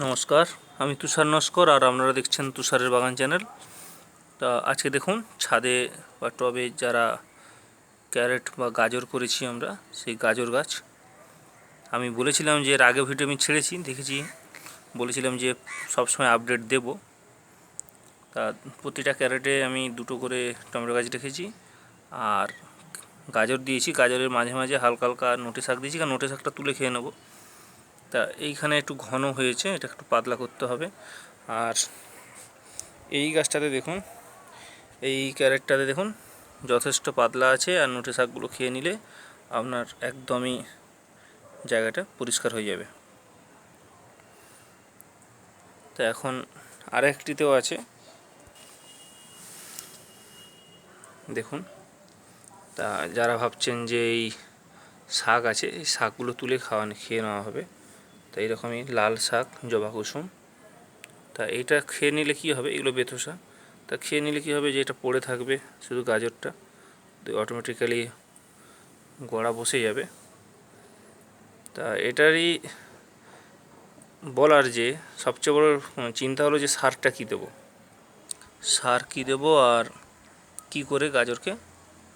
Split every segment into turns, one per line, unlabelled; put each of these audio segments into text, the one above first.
নমস্কার, আমি তুষার নস্কর আর আপনারা দেখছেন তুষারের বাগান চ্যানেল। তা আজকে দেখুন, ছাদে বা টবে যারা ক্যারেট বা গাজর করেছি আমরা, সেই গাজর গাছ। আমি বলেছিলাম যে এর আগে ভিডিও আমি ছেড়েছি, দেখেছি। বলেছিলাম যে সবসময় আপডেট দেব। তা প্রতিটা ক্যারেটে আমি দুটো করে টমেটো গাছ রেখেছি আর গাজর দিয়েছি। গাজরের মাঝে মাঝে হালকা হালকা নোটে শাক দিয়েছি, কারণ নোটে শাকটা তুলে খেয়ে নেব। তা এইখানে একটু ঘন হয়েছে এটা একটু পাতলা করতে হবে। আর এই গাছটাতে দেখুন, এই ক্যারেটটাতে দেখুন, যথেষ্ট পাতলা আছে আর নোটে শাকগুলো খেয়ে নিলে আপনার একদমই জায়গাটা পরিষ্কার হয়ে যাবে। তা এখন আরেকটিতেও আছে। দেখুন, তা যারা ভাবছেন যে এই শাক আছে, এই শাকগুলো তুলে খাওয়ানো, খেয়ে নেওয়া হবে। তো এইরকমই লাল শাক, জবা কুসুম। তা এইটা খেয়ে নিলে কী হবে? এগুলো বেথসা তা খেয়ে নিলে কী হবে যে এটা পড়ে থাকবে শুধু গাজরটা? তো অটোমেটিক্যালি গোড়া বসে যাবে। তা এটারই বলার যে সবচেয়ে বড় চিন্তা হলো যে সারটা কী দেবো? সার কী দেবো আর কি করে গাজরকে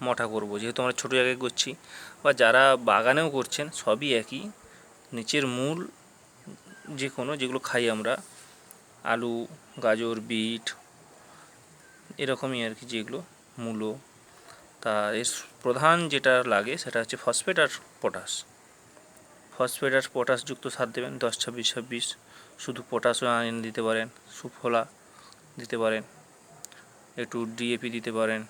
মোটা করব? যেহেতু আমরা ছোটো জায়গায় করছি বা যারা বাগানেও করছেন সবই একই। নিচের মূল যে কোনো যেগুলো খাই আমরা, আলু, গাজর, বিট, এরকমই আর কি যেগুলো, মূলো, তা এর প্রধান যেটা লাগে সেটা হচ্ছে ফসফেট আর পটাশ ফসফেট আর পটাশযুক্ত সার দেবেন দশ, ছাব্বিশ ছাব্বিশ। শুধু পটাশও এনে দিতে পারেন, সুফলা দিতে পারেন, একটু ডিএপি দিতে পারেন,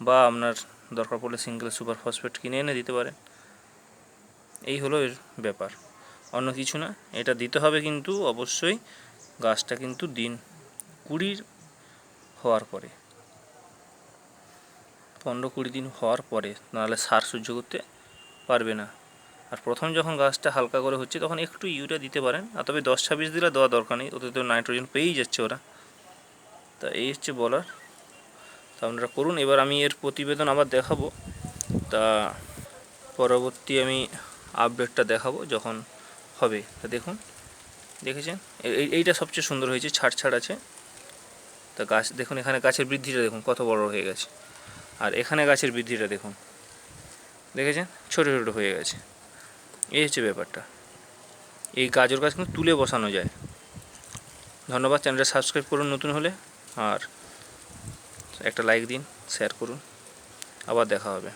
বা আপনার দরকার পড়লে সিঙ্গেল সুপার ফসফেট কিনে এনে দিতে পারেন। এই হলো এর ব্যাপার। অন্য কিছু না। এটা দিতে হবে কিন্তু অবশ্যই গাছটা কিন্তু দিন কুড়ির হওয়ার পরে। পনেরো কুড়ি দিন হওয়ার পরে, নাহলে সার সহ্য করতে পারবে না। আর প্রথম যখন গাছটা হালকা করে হচ্ছে, তখন একটু ইউরিয়া দিতে পারেন। আর তবে দশ ছাব্বিশ দিলে দেওয়া দরকার নেই, ওতে তো নাইট্রোজেন পেয়েই যাচ্ছে ওরা। তা এই হচ্ছে বলার। তা আপনারা করুন। এবার আমি এর প্রতিবেদন আবার দেখাবো। তা পরবর্তী আমি আপডেটটা দেখাবো যখন হবে। তা দেখুন, দেখেছেন? এই এইটা সবচেয়ে সুন্দর হয়েছে, ছাড় ছাড় আছে। তা গাছ, দেখুন এখানে গাছের বৃদ্ধিটা দেখুন, কত বড় হয়ে গেছে। আর এখানে গাছের বৃদ্ধিটা দেখুন, দেখেছেন? ছোটো ছোটো হয়ে গেছে। এই হচ্ছে ব্যাপারটা। এই গাজর গাছ কিন্তু তুলে বসানো যায়। ধন্যবাদ, চ্যানেলটা সাবস্ক্রাইব করুন নতুন হলে, আর একটা লাইক দিন, শেয়ার করুন। আবার দেখা হবে।